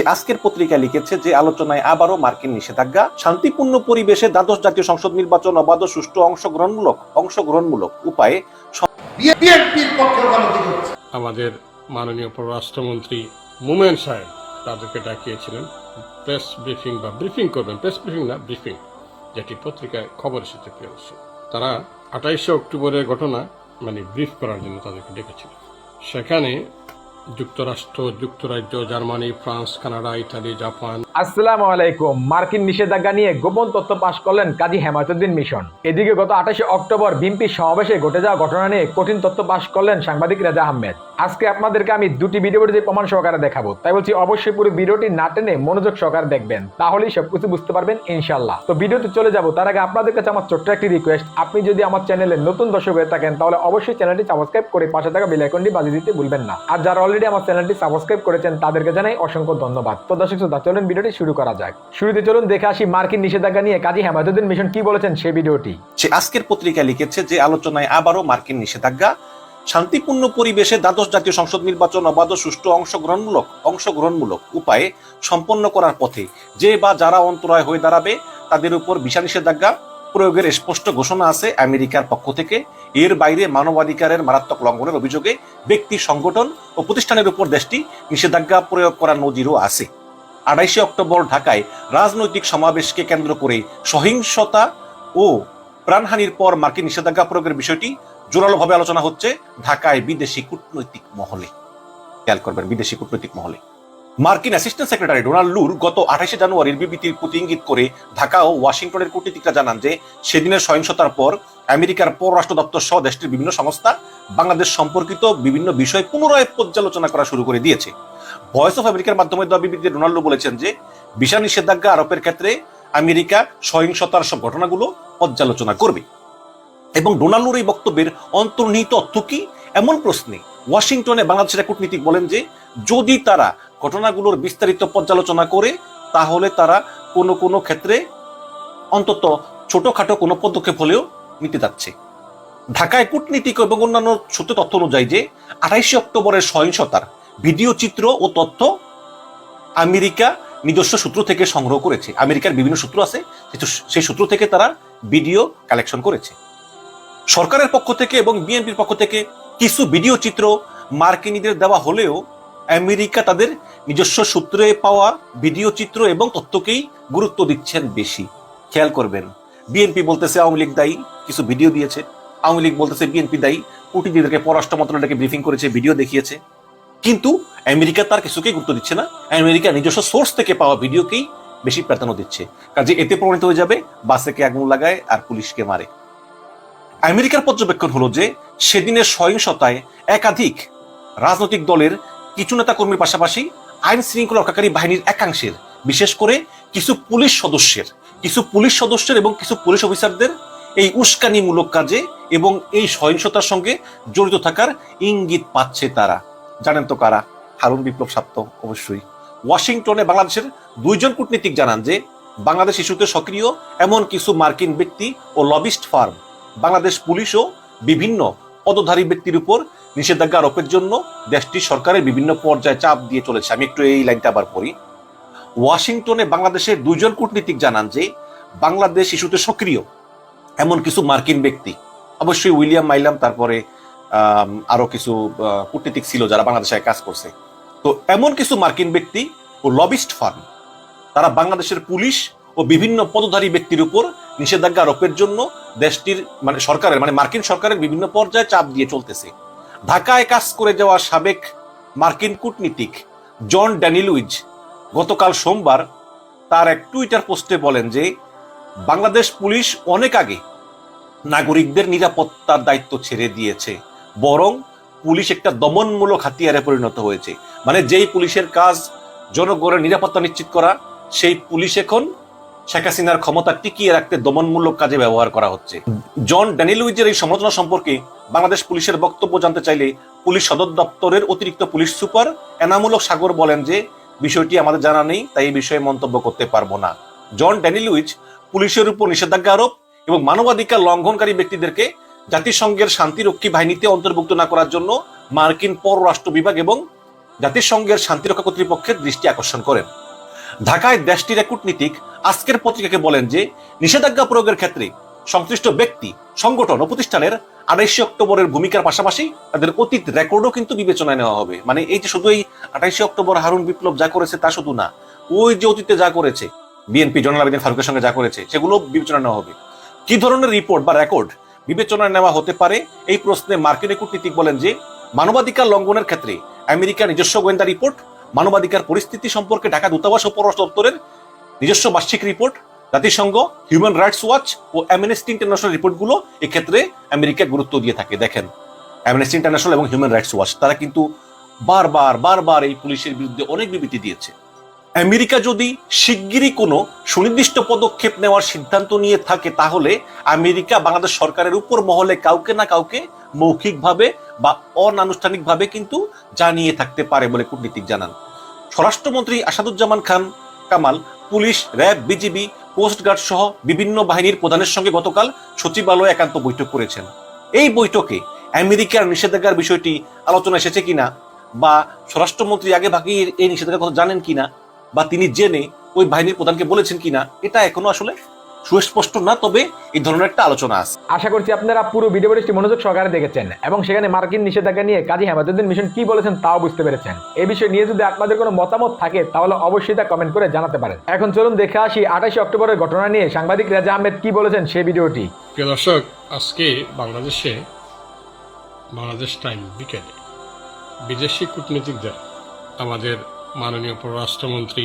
সে আজকের পত্রিকায় লিখেছে যে আলোচনায় আবারও মার্কিন নিষেধাজ্ঞা শান্তিপূর্ণ পরিবেশে দ্বাদশ জাতীয় সংসদ নির্বাচন অবাধ সুষ্ঠু অংশগ্রহণমূলক অংশগ্রহণমূলক উপায়ে আমাদের মাননীয় পররাষ্ট্রমন্ত্রী মুমেন সাহেব তাদেরকে ডাকিয়েছিলেন প্রেস ব্রিফিং বা ব্রিফিং করবেন প্রেস ব্রিফিং না ব্রিফিং যেটি পত্রিকায় খবর এসেছে দর্শক। তারা আঠাইশে অক্টোবরের ঘটনা মানে ব্রিফ করার জন্য তাদেরকে ডেকেছিল সেখানে যুক্তরাষ্ট্র, যুক্তরাজ্য, Germany, France, Canada, Italy, Japan. আসসালামু আলাইকুম। মার্কিন নিষেধাজ্ঞা নিয়ে গোপন তথ্য পাশ করলেন কাজী হেমায়তুদ্দিন মিশন। এদিকে গত আঠাশে অক্টোবর বিএনপি সমাবেশে ঘটে যাওয়া ঘটনা নিয়ে কঠিন তথ্য পাশ করলেন সাংবাদিক রাজা আহমেদ। আজকে আপনাদেরকে আমি দুটি ভিডিও যে প্রমাণ সহকারে দেখাবো। তাই বলছি, অবশ্যই পুরো ভিডিওটি না টেনে মনোযোগ সহকারে দেখবেন। তাহলেই সবকিছু বুঝতে পারবেন ইনশাল্লাহ তো ভিডিওতে চলে যাব। তার আগে আপনাদের কাছে আমার ছোট্ট একটি রিকোয়েস্ট আপনি যদি আমার চ্যানেলে নতুন দর্শক হয়ে থাকেন, তাহলে অবশ্যই চ্যানেলটি সাবস্ক্রাইব করে পাশে থাকা বেল আইকনটি বাজিয়ে দিতে ভুলবেন না। আর যারা অলরেডি আমার চ্যানেলটি সাবস্ক্রাইব করেছেন, তাদেরকে জানাই অসংখ্য ধন্যবাদ। তো দর্শক শ্রোতা, চলুন ভিডিওটি শুরু করা যাক। শুরুতে চলুন দেখে আসি মার্কিন নিষেধাজ্ঞা নিয়ে কাজী হেমায়তুদ্দিন মিশন কি বলেছেন সেই ভিডিওটি সে আজকের পত্রিকায় লিখেছে যে, আলোচনায় আবারও মার্কিন নিষেধাজ্ঞা শান্তিপূর্ণ পরিবেশে দ্বাদশ জাতীয় সংসদ নির্বাচন অবাধ, সুষ্ঠু, অংশগ্রহণমূলক অংশগ্রহণমূলক উপায়ে সম্পন্ন করার পথে যে বা যারা অন্তরায় হয়ে দাঁড়াবে, তাদের উপর ভিসা নিষেধাজ্ঞা প্রয়োগের স্পষ্ট ঘোষণা আছে আমেরিকার পক্ষ থেকে। এর বাইরে মানবাধিকারের মারাত্মক লঙ্ঘনের অভিযোগে ব্যক্তি, সংগঠন ও প্রতিষ্ঠানের উপর দেশটি নিষেধাজ্ঞা প্রয়োগ করার নজিরও আছে। আড়াইশে অক্টোবর ঢাকায় রাজনৈতিক সমাবেশকে কেন্দ্র করে সহিংসতা ও প্রাণহানির পর মার্কিন নিষেধাজ্ঞা প্রয়োগের বিষয়টি জোরালোভাবে আলোচনা হচ্ছে ঢাকায় বিদেশি কূটনৈতিক মহলে। খেয়াল করবেন, বিদেশি কূটনৈতিক মহলে। মার্কিন অ্যাসিস্ট্যান্ট সেক্রেটারি ডোনাল্ড লুর গত আঠাশে জানুয়ারির বিবৃতির প্রতি ইঙ্গিত করে ঢাকা ও ওয়াশিংটনের কূটনীতিকরা জানান যে, সেদিনের সহিংসতার পর আমেরিকার পররাষ্ট্র দপ্তর সহ দেশটির বিভিন্ন সংস্থা বাংলাদেশ সম্পর্কিত বিভিন্ন বিষয় পুনরায় পর্যালোচনা করা শুরু করে দিয়েছে। ভয়েস অফ আমেরিকার মাধ্যমে দেওয়া বিবৃতিতে ডোনাল্ডো বলেছেন যে ভিসা নিষেধাজ্ঞা আরোপের ক্ষেত্রে আমেরিকা সহিংসতার সব ঘটনাগুলো পর্যালোচনা করবে। এবং ডোনাল্ডোর এই বক্তব্যের অন্তর্নিহিত অর্থ কি? এমন প্রশ্নে ওয়াশিংটনে বাংলাদেশের কূটনীতিক বলেন যে, যদি তারা ঘটনাগুলোর বিস্তারিত পর্যালোচনা করে, তাহলে তারা কোনো কোনো ক্ষেত্রে অন্তত ছোটখাটো কোনো পদক্ষেপ হলেও নিতে যাচ্ছে। ঢাকায় কূটনীতিক এবং অন্যান্য সত্য তথ্য অনুযায়ী যে, আঠাইশে অক্টোবরের সহিংসতার ভিডিও চিত্র ও তথ্য আমেরিকা নিজস্ব সূত্র থেকে সংগ্রহ করেছে। আমেরিকার বিভিন্ন সূত্র আছে, সেই সূত্র থেকে তারা ভিডিও কালেকশন করেছে। সরকারের পক্ষ থেকে এবং বিএনপির পক্ষ থেকে কিছু ভিডিও চিত্র মার্কিনীদের দেওয়া হলেও আমেরিকা তাদের নিজস্ব সূত্রে পাওয়া ভিডিও চিত্র এবং তথ্যকেই গুরুত্ব দিচ্ছেন বেশি। খেয়াল করবেন, বিএনপি বলতেছে আওয়ামী লীগ দায়ী, কিছু ভিডিও দিয়েছে। আওয়ামী লীগ বলতেছে বিএনপি দায়ী কূটনীতিদেরকে পররাষ্ট্র মন্ত্রণালয়কে ব্রিফিং করেছে, ভিডিও দেখিয়েছে। কিন্তু আমেরিকা তার কিছুকেই গুরুত্ব দিচ্ছে না। আমেরিকা নিজস্ব সোর্স থেকে পাওয়া ভিডিওকেই বেশি প্রাধান্য দিচ্ছে। কাজে এতে প্রমাণিত হয়ে যাবে বাসেকে আগুন লাগায় আর পুলিশকে মারে। আমেরিকার পর্যবেক্ষণ হলো যে সেদিনের সহিংসতায় একাধিক রাজনৈতিক দলের কিছু নেতা কর্মীর পাশাপাশি আইন শৃঙ্খলা রক্ষাকারী বাহিনীর একাংশের, বিশেষ করে কিছু পুলিশ সদস্যের, কিছু পুলিশ সদস্যের এবং কিছু পুলিশ অফিসারদের এই উস্কানিমূলক কাজে এবং এই সহিংসতার সঙ্গে জড়িত থাকার ইঙ্গিত পাচ্ছে তারা। জানেন তো কারা? হারুন বিপ্লব সাপ্ত অবশ্যই। ওয়াশিংটনে বাংলাদেশের দুইজন কূটনীতিক জানান যে, বাংলাদেশ ইস্যুতে সক্রিয় এমন কিছু মার্কিন ব্যক্তি ও লবিস্ট ফার্ম বাংলাদেশ পুলিশও বিভিন্ন পদধারী ব্যক্তির উপর নিষেধাজ্ঞা আরোপের জন্য দেশটির সরকারের বিভিন্ন পর্যায়ে চাপ দিয়ে চলেছে। আমি একটু এই লাইনটা আবার পড়ি। ওয়াশিংটনে বাংলাদেশের দুইজন কূটনীতিক জানান যে বাংলাদেশ ইস্যুতে সক্রিয় এমন কিছু মার্কিন ব্যক্তি। অবশ্যই উইলিয়াম মাইলাম তারপরে আম, আরও কিছু কূটনীতিক ছিল যারা বাংলাদেশে কাজ করছে। তো এমন কিছু মার্কিন ব্যক্তি ও লবিস্ট ফার্ম তারা বাংলাদেশের পুলিশ ও বিভিন্ন পদধারী ব্যক্তির উপর নিষেধাজ্ঞা আরোপের জন্য দেশটির মানে সরকারের মানে মার্কিন সরকারের বিভিন্ন পর্যায়ে চাপ দিয়ে চলতেছে। ঢাকায় কাজ করে যাওয়া সাবেক মার্কিন কূটনীতিক জন ড্যানিলুইজ গতকাল সোমবার তার এক টুইটার পোস্টে বলেন যে, বাংলাদেশ পুলিশ অনেক আগে নাগরিকদের নিরাপত্তার দায়িত্ব ছেড়ে দিয়েছে, বরং পুলিশ একটা দমনমূলক হাতিয়ারে পরিণত হয়েছে। মানে যেই পুলিশের কাজ জনগণের নিরাপত্তা নিশ্চিত করা, সেই পুলিশ এখন শেখ হাসিনার ক্ষমতা টিকিয়ে রাখতে দমনমূলক কাজে ব্যবহার করা হচ্ছে। জন ড্যানিলুইজের এই সমালোচনা সম্পর্কে বাংলাদেশ পুলিশের বক্তব্য জানতে চাইলে পুলিশ সদর দপ্তরের অতিরিক্ত পুলিশ সুপার এনামূলক সাগর বলেন যে, বিষয়টি আমাদের জানা নেই, তাই এই বিষয়ে মন্তব্য করতে পারব না। জন ড্যানিলুইজ পুলিশের উপর নিষেধাজ্ঞা আরোপ এবং মানবাধিকার লঙ্ঘনকারী ব্যক্তিদেরকে জাতিসংঘের শান্তিরক্ষী বাহিনীতে অন্তর্ভুক্ত না করার জন্য মার্কিন পররাষ্ট্র বিভাগ এবং জাতিসংঘের শান্তিরক্ষা কর্তৃপক্ষের দৃষ্টি আকর্ষণ করেন। ঢাকায় দেশটির এক কূটনীতিক আজকের পত্রিকাকে বলেন যে, নিষেধাজ্ঞা প্রয়োগের ক্ষেত্রে সংশ্লিষ্ট ব্যক্তি, সংগঠন ও প্রতিষ্ঠানের আড়াইশে অক্টোবরের ভূমিকার পাশাপাশি তাদের অতীত রেকর্ডও কিন্তু বিবেচনায় নেওয়া হবে। মানে এই যে শুধু এই আঠাইশে অক্টোবর হারুন বিপ্লব যা করেছে তা শুধু না, ওই যে অতীতে যা করেছে, বিএনপি জনাল আবেদিন ফারুকের সঙ্গে যা করেছে, সেগুলো বিবেচনা নেওয়া হবে। কি ধরনের রিপোর্ট বা রেকর্ড বিবেচনায় নেওয়া হতে পারে? এই প্রশ্নে মার্কিন কূটনীতিক বলেন যে, মানবাধিকার লঙ্ঘনের ক্ষেত্রে আমেরিকার নিজস্ব গোয়েন্দা রিপোর্ট মানবাধিকার পরিস্থিতি সম্পর্কে ঢাকা দূতাবাস ও পররাষ্ট্র দপ্তরের নিজস্ব বার্ষিক রিপোর্ট, জাতিসংঘ হিউম্যান রাইটস ওয়াচ ও অ্যামনেস্টি ইন্টারন্যাশনাল রিপোর্টগুলো এক্ষেত্রে আমেরিকা গুরুত্ব দিয়ে থাকে। দেখেন অ্যামনেস্টি ইন্টারন্যাশনাল এবং হিউম্যান রাইটস ওয়াচ তারা কিন্তু বারবার বারবার এই পুলিশের বিরুদ্ধে অনেক বিবৃতি দিয়েছে। আমেরিকা যদি শিগগিরই কোনো সুনির্দিষ্ট পদক্ষেপ নেওয়ার সিদ্ধান্ত নিয়ে থাকে, তাহলে আমেরিকা বাংলাদেশ সরকারের উপর মহলে কাউকে না কাউকে মৌখিকভাবে বা অনানুষ্ঠানিকভাবে কিন্তু জানিয়ে থাকতে পারে বলে কূটনীতিক জানান। স্বরাষ্ট্রমন্ত্রী Asaduzzaman Khan, Kamal, police, RAB, BGB, coast guard সহ বিভিন্ন বাহিনীর প্রধানের সঙ্গে গতকাল সচিবালয়ে একান্ত বৈঠক করেছেন। এই বৈঠকে আমেরিকার নিষেধাজ্ঞার বিষয়টি আলোচনা এসেছে কিনা বা স্বরাষ্ট্রমন্ত্রী আগে বাকি এই নিষেধাজ্ঞার কথা জানেন কিনা বা তিনি জেনে ওই বাহিনীর প্রধানকে বলেছেন কিনা, এটা এখনও আসলে সুস্পষ্ট না তবে এই ধরনের একটা আলোচনা আছে। আশা করছি আপনারা পুরো ভিডিও ভিডিওটি মনোযোগ সহকারে দেখেছেন এবং সেখানে মার্কিন নিষেধাজ্ঞা নিয়ে কাজী হেমাদুদ্দিন মিশন কি বলেছেন তাও বুঝতে পেরেছেন। এই বিষয় নিয়ে যদি আপনাদের কোনো মতামত থাকে তাহলে অবশ্যই তা কমেন্ট করে জানাতে পারেন। এখন চলুন দেখে আসি আঠাশে অক্টোবরের ঘটনা নিয়ে সাংবাদিক রাজা আহমেদ কি বলেছেন সেই ভিডিওটি। প্রিয় দর্শক আজকে বাংলাদেশে বাংলাদেশ টাইম বিকেলে বিদেশি কূটনীতিকদের আমাদের মাননীয় পররাষ্ট্রমন্ত্রী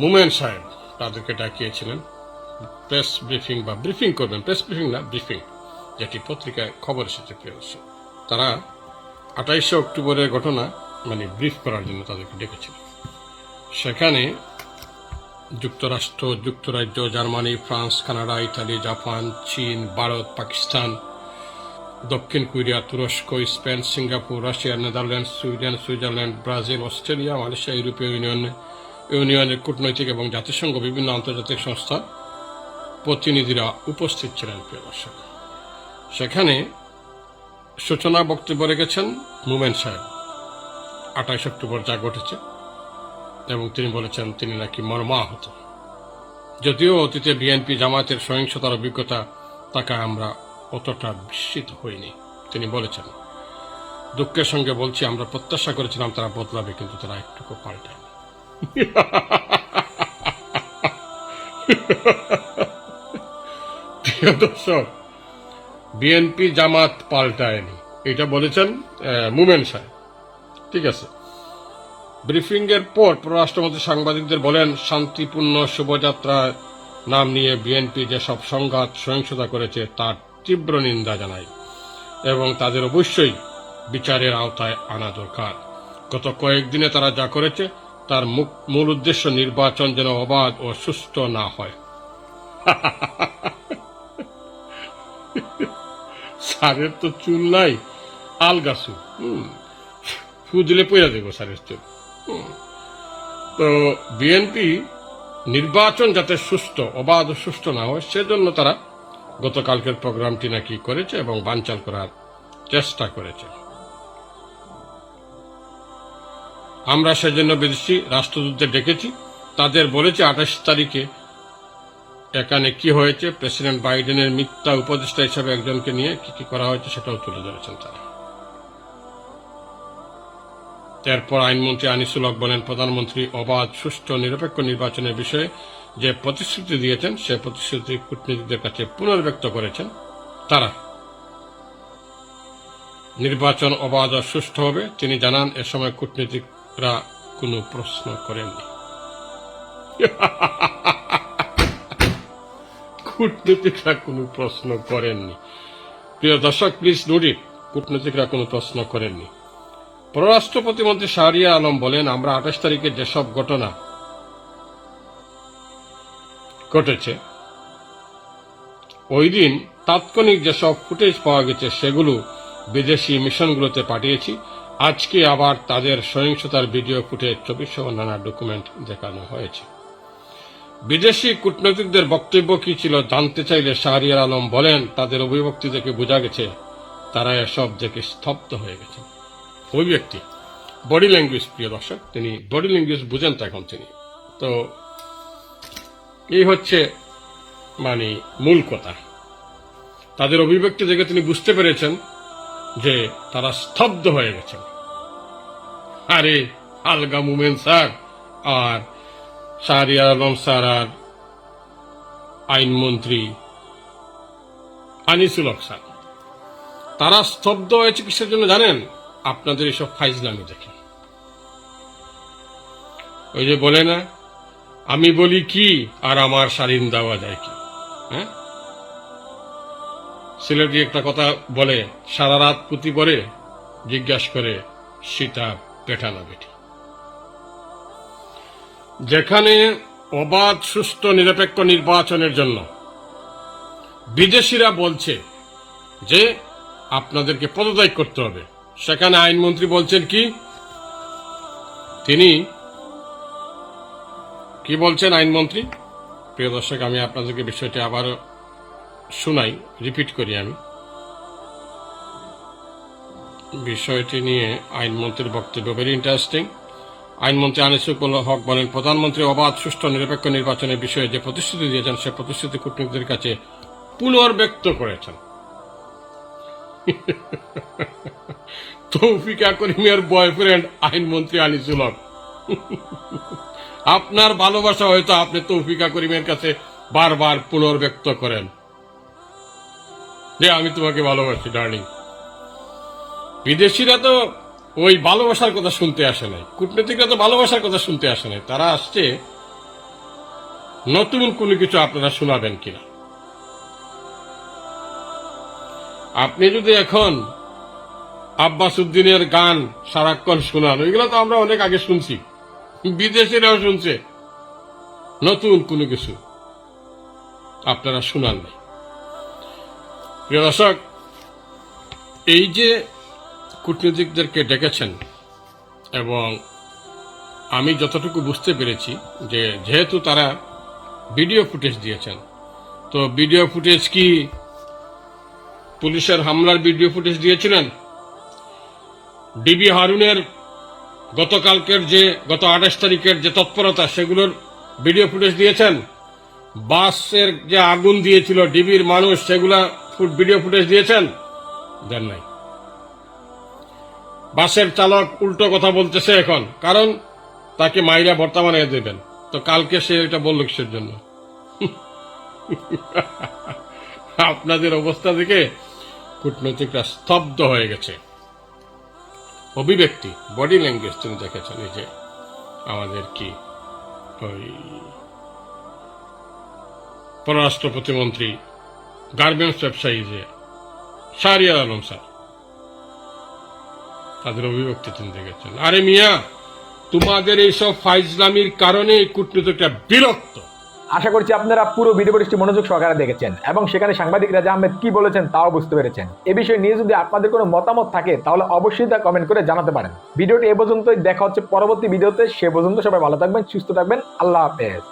মুমেন সাহেব তাদেরকে ডাকিয়েছিলেন। প্রেস ব্রিফিং বা ব্রিফিং করবেন প্রেস ব্রিফিং না ব্রিফিং যেটি পত্রিকায় খবর এসেছে প্রিয় তারা আঠাইশে অক্টোবরের ঘটনা মানে ব্রিফ করার জন্য তাদেরকে ডেকেছিল। সেখানে যুক্তরাষ্ট্র, যুক্তরাজ্য, Germany, France, Canada, Italy, Japan, চীন, ভারত, পাকিস্তান, দক্ষিণ কোরিয়া, তুরস্ক, Spain, Singapore, Russia Netherland Sweden, Switzerland, Brazil, Australia, Malaysia, ইউরোপীয় ইউনিয়ন, ইউনিয়নের কূটনৈতিক এবং জাতিসংঘ বিভিন্ন আন্তর্জাতিক সংস্থার প্রতিনিধিরা উপস্থিত ছিলেন, প্রিয় দর্শক। সেখানে সূচনা বক্তব্য রেখেছেন মুমেন সাহেব। আঠাইশ অক্টোবর যা ঘটেছে, এবং তিনি বলেছেন তিনি নাকি মর্মাহত। যদিও অতীতে বিএনপি জামায়াতের সহিংসতার অভিজ্ঞতা তাকে আমরা অতটা বিস্মিত হইনি, তিনি বলেছেন। দুঃখের সঙ্গে বলছি, আমরা প্রত্যাশা করেছিলাম তারা বদলাবে, কিন্তু তারা একটুকু পাল্টায় বিএনপি জামাত পাল্টায়নি। এটা বলেছেন মুমেন সাহেব। ঠিক আছে। ব্রিফিং এর পর পররাষ্ট্রমন্ত্রী সাংবাদিকদের বলেন, শান্তিপূর্ণ শোভাযাত্রা নাম নিয়ে বিএনপি যেসব সংঘাত সহিংসতা করেছে, তার তীব্র নিন্দা জানায় এবং তাদের অবশ্যই বিচারের আওতায় আনা দরকার। গত কয়েকদিনে তারা যা করেছে, তার মূল উদ্দেশ্য নির্বাচন যেন অবাধ ও সুস্থ না হয়। স্যারের তো চুল নাই আলগাছু হুম। ফুজলে পইরা দেবো স্যারের চুল তো বিএনপি নির্বাচন যাতে সুষ্ঠু অবাধ সুষ্ঠু না হয়, সেজন্য তারা গতকালকের প্রোগ্রামটি নাকি করেছে এবং বানচাল করার চেষ্টা করেছে। আমরা সেজন্য বিদেশি রাষ্ট্রদূতদের ডেকেছি, তাদের বলেছে আঠাশ তারিখে এখানে কি হয়েছে? প্রেসিডেন্ট বাইডেনের মিথ্যা উপদেষ্টা হিসাবে একজনকে নিয়ে কি কি করা হয়েছে সেটাও তুলে ধরেছেন তারা। এরপর আইনমন্ত্রী আনিসুল হক বলেন, প্রধানমন্ত্রী অবাধ, সুষ্ঠু, নিরপেক্ষ নির্বাচনের বিষয়ে যে প্রতিশ্রুতি দিয়েছেন, সে প্রতিশ্রুতি কূটনীতিকদের কাছে পুনর্ব্যক্ত করেছেন তারা। নির্বাচন অবাধ ও সুষ্ঠু হবে, তিনি জানান, এ সময় কূটনীতিকরা কোনো প্রশ্ন করেননি। কূটনীতিকরা কোনো প্রশ্ন করেননি। প্রিয় দর্শক, প্লিজ নোট কূটনীতিকরা কোনো প্রশ্ন করেননি। পররাষ্ট্র প্রতিমন্ত্রী শাহরিয়া আলম বলেন, আমরা আঠাশ তারিখে যেসব ঘটনা ঘটেছে। ওই দিন তাৎক্ষণিক যেসব ফুটেজ পাওয়া গেছে, সেগুলো বিদেশি মিশনগুলোতে পাঠিয়েছি। আজকে আবার তাদের সহিংসতার ভিডিও ফুটেজ ছবি সহ নানা ডকুমেন্ট দেখানো হয়েছে। বিদেশি কূটনৈতিকদের বক্তব্য কি ছিল জানতে চাইলে শাহরিয়ার আলম বলেন, তাদের অভিব্যক্তি থেকে বোঝা গেছে, তারা এসব দেখে স্তব্ধ হয়ে গেছে। ওই ব্যক্তি, বডি ল্যাঙ্গুয়েজ, প্রিয় দর্শক, তিনি বডি ল্যাঙ্গুয়েজ বুঝেন তো এখন তিনি। তো এই হচ্ছে মানে মূল কথা। তাদের অভিব্যক্তি দেখে তিনি বুঝতে পেরেছেন যে তারা স্তব্ধ হয়ে গেছেন। আরে, আলগা মুমেন স্যার, আর শাহরিয়ার আলম স্যার আর আইনমন্ত্রী আনিসুল হক স্যার। তারা স্তব্ধ জন্য জানেন, আপনাদের ফাইজলামি দেখে। ওই যে বলে না, আমি বলি কি আর আমার স্বাধীন দেওয়া যায় কি? হ্যাঁ? সিলেটি একটা কথা বলে, সারা রাত পুঁতি পরে জিজ্ঞাসা করে, সীতা পেটানো বেটি? যেখানে অবাধ, সুষ্ঠু, নিরপেক্ষ নির্বাচনের জন্য বিদেশিরা বলছে যে আপনাদেরকে পদত্যাগ করতে হবে। সেখানে আইনমন্ত্রী বলছেন কি? তিনি কি বলছেন আইনমন্ত্রী? প্রিয় দর্শক, আমি আপনাদেরকে বিষয়টি আবার শোনাই, রিপিট করি আমি। বিষয়টি নিয়ে আইনমন্ত্রীর বক্তব্য ভেরি ইন্টারেস্টিং আইনমন্ত্রী আনিসুল হক বলেন, প্রধানমন্ত্রী অবাধ সুষ্ঠু নিরপেক্ষ নির্বাচনের বিষয়ে যে প্রতিশ্রুতি দিয়েছেন, সে প্রতিশ্রুতি কূটনীতিদের কাছে পুনর্ব্যক্ত করেছেন। তৌফিকা করিমের বয়ফ্রেন্ড আইনমন্ত্রী আনিসুল হক। আপনার ভালোবাসা হয়তো আপনি তৌফিকা করিমের কাছে বারবার পুনর্ব্যক্ত করেন। যে আমি তোমাকে ভালোবাসি ডার্লিং বিদেশিরা তো ওই ভালোবাসার কথা শুনতে আসে নাই। কূটনীতিকরা তো ভালোবাসার কথা শুনতে আসে নাই। তারা আসছে, নতুন কোনো কিছু আপনারা শোনাবেন কিনা? আপনি যদি এখন আব্বাস উদ্দিনের গান সারাক্ষণ শোনান, ওইগুলো তো আমরা অনেক আগে শুনছি। বিদেশিরাও শুনছে। নতুন কোনো কিছু আপনারা শোনান নাই। প্রিয় দর্শক, এই যে কূটনীতিকদেরকে ডেকেছেন এবং আমি যতটুকু বুঝতে পেরেছি যে যেহেতু তারা ভিডিও ফুটেজ দিয়েছেন, তো ভিডিও ফুটেজ কি পুলিশের হামলার ভিডিও ফুটেজ দিয়েছিলেন? ডিবি হারুনের গতকালকের যে, গত আঠাশ তারিখের যে তৎপরতা, সেগুলোর ভিডিও ফুটেজ দিয়েছেন? বাসের যে আগুন দিয়েছিল, ডিবির মানুষ সেগুলা ভিডিও ফুটেজ দিয়েছেন? দেন নাই। বাসের চালক উল্টো কথা বলতেছে এখন, কারণ তাকে মাইরা ভর্তা বানিয়ে দেবেন। তো কালকে সে এটা বলল কিসের জন্য? আপনাদের অবস্থা দেখে কূটনৈতিকরা স্তব্ধ হয়ে গেছে। অভিব্যক্তি, বডি ল্যাঙ্গুয়েজ তুমি দেখেছেন, এই যে আমাদের কি ওই পররাষ্ট্র প্রতিমন্ত্রী, গার্মেন্টস ব্যবসায়ী যে, শাহরিয়ার আলম স্যার। তাদের অভিব্যক্তি তিনি দেখেছেন আরে মিয়া, তোমাদের এইসব ফাইজলামির কারণে এই কূটনীতিকরা বিরক্ত আশা করছি আপনারা পুরো ভিডিও পরিষ্টি মনোযোগ সহকারে দেখেছেন এবং সেখানে সাংবাদিক রাজা আহমেদ কি বলেছেন তাও বুঝতে পেরেছেন। এ বিষয়ে নিয়ে যদি আপনাদের কোনো মতামত থাকে, তাহলে অবশ্যই তা কমেন্ট করে জানাতে পারেন। ভিডিওটি এ পর্যন্তই, দেখা হচ্ছে পরবর্তী ভিডিওতে। সে পর্যন্ত সবাই ভালো থাকবেন, সুস্থ থাকবেন। আল্লাহ হাফেজ।